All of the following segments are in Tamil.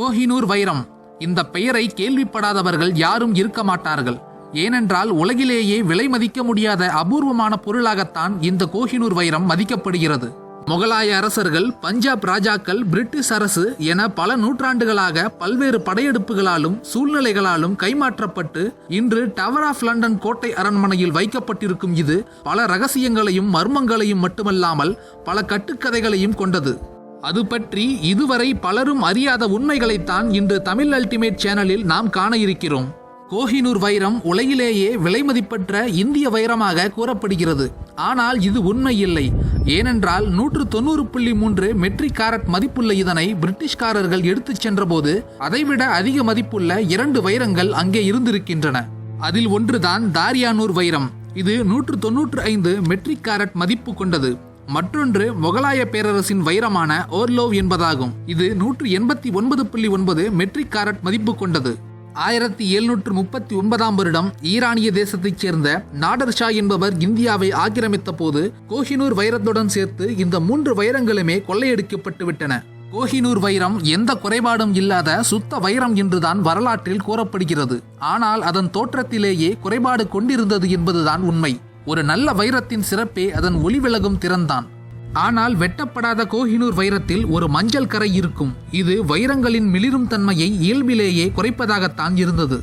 கோஹினூர் வைரம். இந்த பெயரை கேள்விப்படாதவர்கள் யாரும் இருக்க மாட்டார்கள். ஏனென்றால் உலகிலேயே விலை மதிக்க முடியாத அபூர்வமான பொருளாகத்தான் இந்த கோஹினூர் வைரம் மதிக்கப்படுகிறது. முகலாய அரசர்கள் பஞ்சாப் ராஜாக்கள் பிரிட்டிஷ் அரசு என பல நூற்றாண்டுகளாக பல்வேறு படையெடுப்புகளாலும் சூழ்நிலைகளாலும் கைமாற்றப்பட்டு இன்று டவர் ஆஃப் லண்டன் கோட்டை அரண்மனையில் வைக்கப்பட்டிருக்கும் இது பல ரகசியங்களையும் மர்மங்களையும் மட்டுமல்லாமல் பல கட்டுக்கதைகளையும் கொண்டது. அது பற்றி இதுவரை பலரும் அறியாத உண்மைகளைத்தான் இன்று தமிழ் அல்டிமேட் சேனலில் நாம் காண இருக்கிறோம் கோஹினூர் வைரம் உலகிலேயே விலைமதிப்பற்ற இந்திய வைரமாக கூறப்படுகிறது. ஆனால் இது உண்மை இல்லை. ஏனென்றால் நூற்று தொண்ணூறு புள்ளி மூன்று மெட்ரிக் கேரட் மதிப்புள்ள இதனை பிரிட்டிஷ்காரர்கள் எடுத்துச் சென்றபோது அதைவிட அதிக மதிப்புள்ள இரண்டு வைரங்கள் அங்கே இருந்திருக்கின்றன. அதில் ஒன்றுதான் தாரியானூர் வைரம். இது நூற்று தொன்னூற்று ஐந்து மெட்ரிக் கேரட் மதிப்பு கொண்டது. மற்றொன்று முகலாய பேரரசின் வைரமான ஓர்லோவ் என்பதாகும். இது நூற்று எண்பத்தி ஒன்பது புள்ளி ஒன்பது மெட்ரிக் கேரட் மதிப்பு கொண்டது. ஆயிரத்தி எழுநூற்று முப்பத்தி ஒன்பதாம் வருடம் ஈரானிய தேசத்தைச் சேர்ந்த நாடர் ஷா என்பவர் இந்தியாவை ஆக்கிரமித்த போது கோஹினூர் வைரத்துடன் சேர்த்து இந்த மூன்று வைரங்களுமே கொள்ளையடிக்கப்பட்டு விட்டன கோஹினூர் வைரம் எந்த குறைபாடும் இல்லாத சுத்த வைரம் என்றுதான் வரலாற்றில் கூறப்படுகிறது. ஆனால் அதன் தோற்றத்திலேயே குறைபாடு கொண்டிருந்தது என்பதுதான் உண்மை. ஒரு நல்ல வைரத்தின் சிறப்பே அதன் ஒளிவிலகும் திறந்தான். திறன்தான் ஆனால் வெட்டப்படாத கோஹினூர் வைரத்தில் ஒரு மஞ்சள் கரை இருக்கும். இது வைரங்களின் மிளிரும் தன்மையை இயல்பிலேயே குறைப்பதாகத்தான் இருந்தது.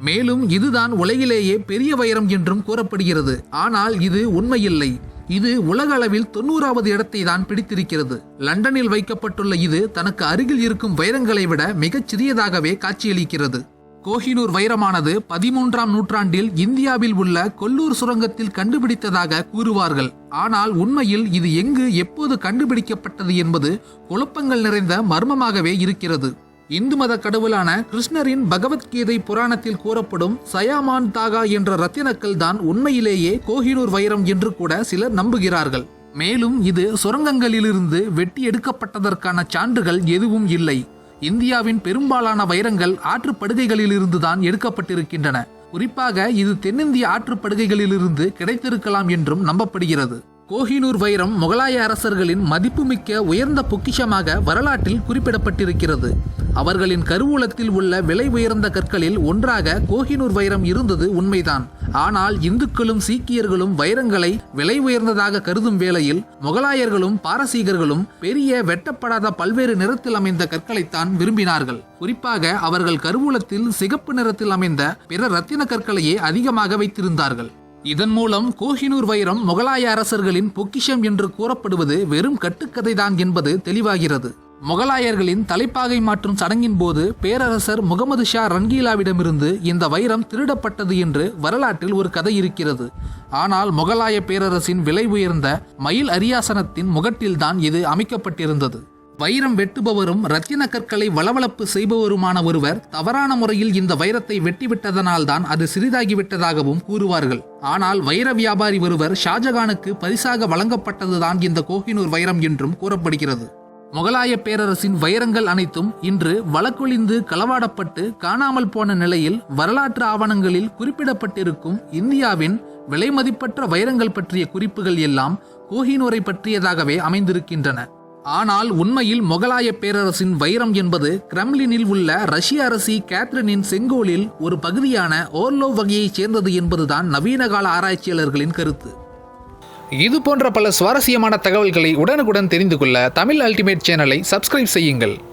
மேலும் இதுதான் உலகிலேயே பெரிய வைரம் என்றும் கூறப்படுகிறது. ஆனால் இது உண்மையில்லை. இது உலக அளவில் தொண்ணூறாவது இடத்தை தான் பிடித்திருக்கிறது. லண்டனில் வைக்கப்பட்டுள்ள இது தனக்கு அருகில் இருக்கும் வைரங்களை விட மிகச் சிறியதாகவே காட்சியளிக்கிறது. கோஹினூர் வைரமானது பதிமூன்றாம் நூற்றாண்டில் இந்தியாவில் உள்ள கொல்லூர் சுரங்கத்தில் கண்டுபிடித்ததாக கூறுவார்கள். ஆனால் உண்மையில் இது எங்கு எப்போது கண்டுபிடிக்கப்பட்டது என்பது குழப்பங்கள் நிறைந்த மர்மமாகவே இருக்கிறது. இந்து மத கடவுளான கிருஷ்ணரின் பகவத்கீதை புராணத்தில் கூறப்படும் சயாமான் தாகா என்ற ரத்தினக்கல் தான் உண்மையிலேயே கோஹினூர் வைரம் என்று கூட சிலர் நம்புகிறார்கள். மேலும் இது சுரங்கங்களிலிருந்து வெட்டி எடுக்கப்பட்டதற்கான சான்றுகள் எதுவும் இல்லை. இந்தியாவின் பெரும்பாலான வைரங்கள் ஆற்றுப்படுகைகளிலிருந்துதான் எடுக்கப்பட்டிருக்கின்றன. குறிப்பாக இது தென்னிந்திய ஆற்றுப்படுகைகளிலிருந்து கிடைத்திருக்கலாம் என்றும் நம்பப்படுகிறது. கோஹினூர் வைரம் முகலாய அரசர்களின் மதிப்புமிக்க உயர்ந்த பொக்கிஷமாக வரலாற்றில் குறிப்பிடப்பட்டிருக்கிறது. அவர்களின் கருவூலத்தில் உள்ள விலை உயர்ந்த கற்களில் ஒன்றாக கோஹினூர் வைரம் இருந்தது உண்மைதான். ஆனால் இந்துக்களும் சீக்கியர்களும் வைரங்களை விலை உயர்ந்ததாக கருதும் வேளையில் முகலாயர்களும் பாரசீகர்களும் பெரிய வெட்டப்படாத பல்வேறு நிறத்தில் அமைந்த கற்களைத்தான் விரும்பினார்கள். குறிப்பாக அவர்கள் கருவூலத்தில் சிகப்பு நிறத்தில் அமைந்த பிற ரத்தின கற்களையே அதிகமாக வைத்திருந்தார்கள். இதன் மூலம் கோஹினூர் வைரம் முகலாய அரசர்களின் பொக்கிஷம் என்று கூறப்படுவது வெறும் கட்டுக்கதைதான் என்பது தெளிவாகிறது. முகலாயர்களின் தலைப்பாகை மாற்றும் சடங்கின் போது பேரரசர் முகமது ஷா ரன்கீலாவிடமிருந்து இந்த வைரம் திருடப்பட்டது என்று வரலாற்றில் ஒரு கதை இருக்கிறது. ஆனால் முகலாய பேரரசின் விலை உயர்ந்த மயில் அரியாசனத்தின் முகட்டில்தான் இது அமைக்கப்பட்டிருந்தது. வைரம் வெட்டுபவரும் ரத்தின கற்களை வளவளப்பு செய்பவருமான ஒருவர் தவறான முறையில் இந்த வைரத்தை வெட்டிவிட்டதனால்தான் அது சிறிதாகிவிட்டதாகவும் கூறுவார்கள். ஆனால் வைர வியாபாரி ஒருவர் ஷாஜகானுக்கு பரிசாக வழங்கப்பட்டதுதான் இந்த கோஹினூர் வைரம் என்றும் கூறப்படுகிறது. முகலாய பேரரசின் வைரங்கள் அனைத்தும் இன்று வழக்கொழிந்து களவாடப்பட்டு காணாமல் போன நிலையில் வரலாற்று ஆவணங்களில் குறிப்பிடப்பட்டிருக்கும் இந்தியாவின் விலைமதிப்பற்ற வைரங்கள் பற்றிய குறிப்புகள் எல்லாம் கோஹினூரை பற்றியதாகவே அமைந்திருக்கின்றன. ஆனால் உண்மையில் முகலாய பேரரசின் வைரம் என்பது கிரெம்லினில் உள்ள ரஷ்ய அரசி கேத்ரினின் செங்கோலில் ஒரு பகுதியான ஓர்லோ வகையைச் சேர்ந்தது என்பதுதான் நவீன கால ஆராய்ச்சியாளர்களின் கருத்து. இது போன்ற பல சுவாரஸ்யமான தகவல்களை உடனுக்குடன் தெரிந்து கொள்ள தமிழ் அல்டிமேட் சேனலை சப்ஸ்கிரைப் செய்யுங்கள்.